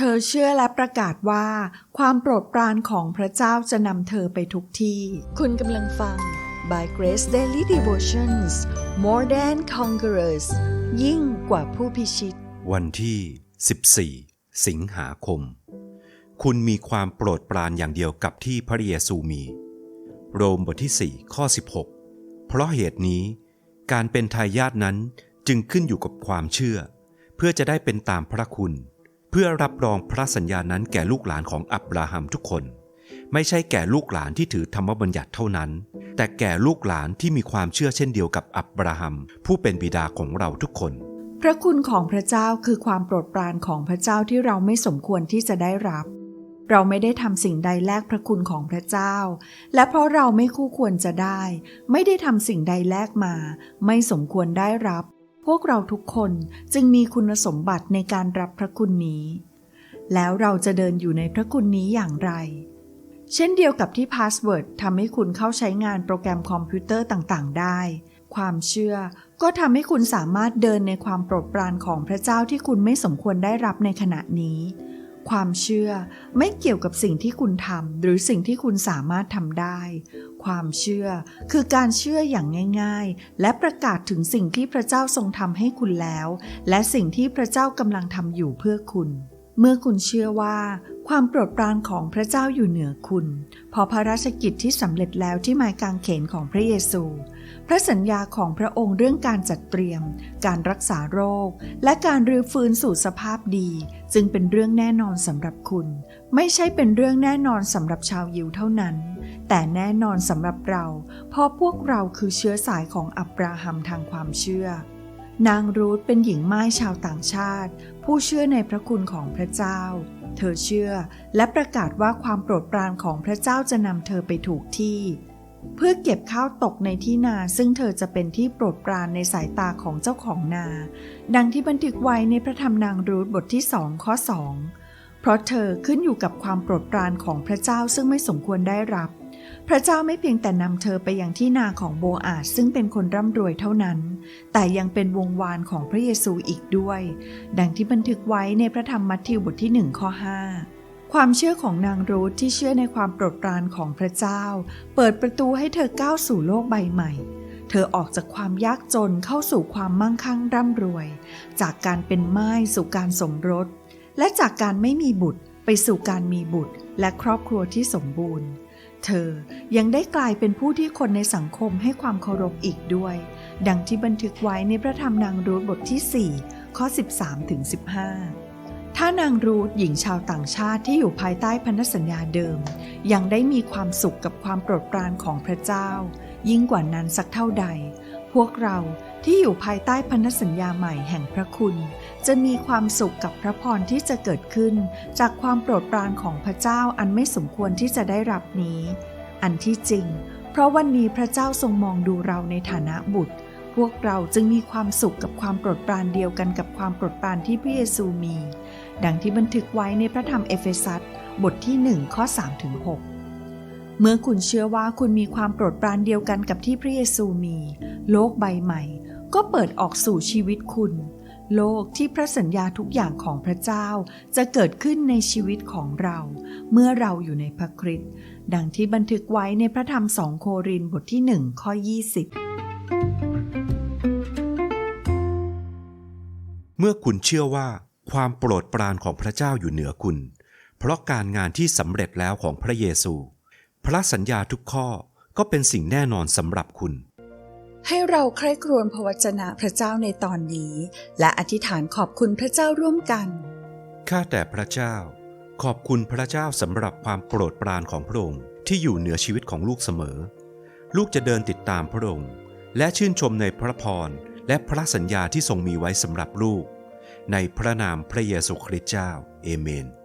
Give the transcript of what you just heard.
เธอเชื่อและประกาศว่า ความโปรดปรานของพระเจ้าจะนำเธอไปทุกที่ คุณกำลังฟัง By Grace Daily Devotions More Than Conquerors ยิ่งกว่าผู้พิชิต วันที่ 14 สิงหาคม คุณมีความโปรดปรานอย่างเดียวกับที่พระเยซูมี โรมบทที่ 4 ข้อ 16 เพราะเหตุนี้ การเป็นทายาทนั้นจึงขึ้นอยู่กับความเชื่อ เพื่อจะได้เป็นตามพระคุณ เพื่อรับรองพระสัญญานั้นแก่ลูกหลานของอับราฮัมทุกคน ไม่ใช่แก่ลูกหลานที่ถือธรรมบัญญัติเท่านั้น แต่แก่ลูกหลานที่มีความเชื่อเช่นเดียวกับอับราฮัม ผู้เป็นบิดาของเราทุกคน พระคุณของพระเจ้าคือความโปรดปรานของพระเจ้าที่เราไม่สมควรที่จะได้รับ เราไม่ได้ทำสิ่งใดแลกพระคุณของพระเจ้า และเพราะเราไม่คู่ควรจะได้ ไม่ได้ทำสิ่งใดแลกมา ไม่สมควรได้รับ พวกเราทุกคนจึงมีคุณสมบัติในการรับพระคุณนี้ แล้วเราจะเดินอยู่ในพระคุณนี้อย่างไร เช่นเดียวกับที่พาสเวิร์ดทำให้คุณเข้าใช้งานโปรแกรมคอมพิวเตอร์ต่างๆ ได้ ความเชื่อก็ทำให้คุณสามารถเดินในความโปรดปรานของพระเจ้าที่คุณไม่สมควรได้รับในขณะนี้ ความเชื่อไม่เกี่ยวกับสิ่งที่คุณทำหรือสิ่งที่คุณสามารถทำได้ ความเชื่อคือการเชื่ออย่างง่าย ๆ และประกาศถึงสิ่งที่พระเจ้าทรงทำให้คุณแล้ว และสิ่งที่พระเจ้ากำลังทำอยู่เพื่อคุณ เมื่อคุณเชื่อว่า ความโปรดปรานของพระเจ้าอยู่เหนือคุณ พอพระราชกิจที่สำเร็จแล้วที่ไม้กางเขนของพระเยซู พระสัญญาของพระองค์เรื่องการจัดเตรียม การรักษาโรค และการรื้อฟื้นสู่สภาพดี จึงเป็นเรื่องแน่นอนสำหรับคุณ ไม่ใช่เป็นเรื่องแน่นอนสำหรับชาวยิวเท่านั้น แต่แน่นอนสำหรับเรา เพราะพวกเราคือเชื้อสายของอับราฮัมทางความเชื่อนางรูธเป็นหญิงไม่ายชาวต่างชาติ ผู้เชื่อในพระคุณของพระเจ้า เธอเชื่อและประกาศว่าความโปรดปรานของพระเจ้าจะนำเธอไปถูกที่ เพื่อเก็บข้าวตกในที่นาซึ่งเธอจะเป็นที่โปรดปรานในสายตาของเจ้าของนา ดังที่บันทึกไว้ในพระธรรมนางรูธบทที่สองข้อสอง ราะเธอขึ้นอยู่กับความโปรดปรานของพระเจ้าซึ่งไม่สมควรได้รับ พระเจ้าไม่เพียงแต่นำเธอไปยังที่นาของโบอาสซึ่งเป็นคนร่ำรวยเท่านั้น แต่ยังเป็นวงวานของพระเยซูอีกด้วย ดังที่บันทึกไว้ในพระธรรมมัทธิวบทที่หนึ่งข้อห้าความเชื่อของนางรูธที่เชื่อในความโปรดปรานของพระเจ้า เปิดประตูให้เธอก้าวสู่โลกใบใหม่ เธอออกจากความยากจนเข้าสู่ความมั่งคั่งร่ำรวย จากการเป็นไม้สู่การสมรส และจากการไม่มีบุตรไปสู่การมีบุตรและครอบครัวที่สมบูรณ์ เธอยังได้กลายเป็นผู้ที่คนในสังคมให้ความเคารพอีกด้วย ดังที่บันทึกไว้ในพระธรรมนางรูธบทที่ 4 ข้อ 13ถึง15 ถ้านางรูธหญิงชาวต่างชาติที่อยู่ภายใต้พันธสัญญาเดิม ยังได้มีความสุขกับความโปรดปรานของพระเจ้า ยิ่งกว่านั้นสักเท่าใด พวกเราที่อยู่ภายใต้พันธสัญญาใหม่แห่งพระคุณ จะมีความสุขกับพระพรที่จะเกิดขึ้น จากความโปรดปรานของพระเจ้าอันไม่สมควรที่จะได้รับนี้ อันที่จริง เพราะวันนี้พระเจ้าทรงมองดูเราในฐานะบุตร พวกเราจึงมีความสุขกับความโปรดปรานเดียวกันกับความโปรดปรานที่พระเยซูมี ดังที่บันทึกไว้ในพระธรรมเอเฟซัสบทที่1ข้อ3ถึง6 เมื่อคุณเชื่อว่าคุณมีความโปรดปรานเดียวกันกับที่พระเยซูมี โลกใบใหม่ ก็เปิดออกสู่ชีวิตคุณ โลกที่พระสัญญาทุกอย่างของพระเจ้าจะเกิดขึ้นในชีวิตของเรา เมื่อเราอยู่ในพระคริสต์ดังที่บันทึกไว้ในพระธรรมสองโครินธ์บทที่1ข้อ 20 เมื่อคุณเชื่อว่าความโปรดปรานของพระเจ้าอยู่เหนือคุณ เพราะการงานที่สำเร็จแล้วของพระเยซู พระสัญญาทุกข้อก็เป็นสิ่งแน่นอนสำหรับคุณ ให้เราใคร่ครวญพระวจนะพระเจ้าในตอนนี้ และอธิษฐานขอบคุณพระเจ้าร่วมกัน ข้าแต่พระเจ้า ขอบคุณพระเจ้าสำหรับความโปรดปรานของพระองค์ที่อยู่เหนือชีวิตของลูกเสมอ ลูกจะเดินติดตามพระองค์ และชื่นชมในพระพรและพระสัญญาที่ทรงมีไว้สำหรับลูก ในพระนามพระเยซูคริสต์เจ้า เอเมน